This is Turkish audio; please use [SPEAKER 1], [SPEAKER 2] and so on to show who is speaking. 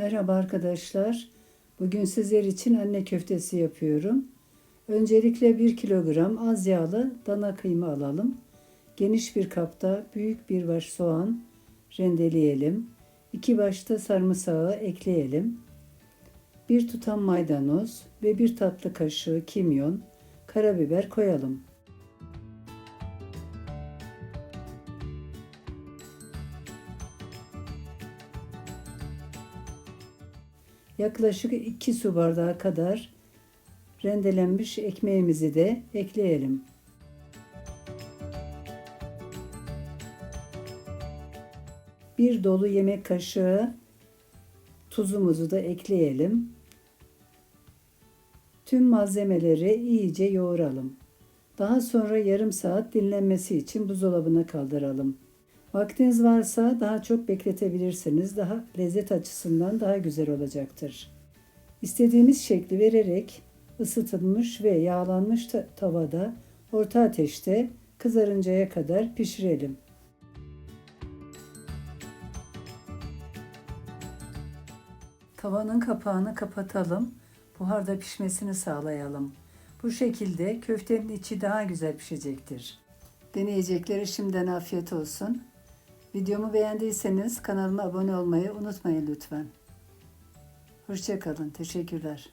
[SPEAKER 1] Merhaba arkadaşlar. Bugün sizler için anne köftesi yapıyorum. Öncelikle 1 kilogram az yağlı dana kıyma alalım. Geniş bir kapta büyük bir baş soğan rendeleyelim. 2 başta sarımsağı ekleyelim. 1 tutam maydanoz ve 1 tatlı kaşığı kimyon, karabiber koyalım. Yaklaşık 2 su bardağı kadar rendelenmiş ekmeğimizi de ekleyelim. Bir dolu yemek kaşığı tuzumuzu da ekleyelim. Tüm malzemeleri iyice yoğuralım. Daha sonra yarım saat dinlenmesi için buzdolabına kaldıralım. Vaktiniz varsa daha çok bekletebilirsiniz. Daha lezzet açısından daha güzel olacaktır. İstediğimiz şekli vererek ısıtılmış ve yağlanmış ta- tavada orta ateşte kızarıncaya kadar pişirelim. Tavanın kapağını kapatalım. Buharda pişmesini sağlayalım. Bu şekilde köftenin içi daha güzel pişecektir. Deneyecekleri şimdiden afiyet olsun. Videomu beğendiyseniz kanalıma abone olmayı unutmayın lütfen. Hoşçakalın. Teşekkürler.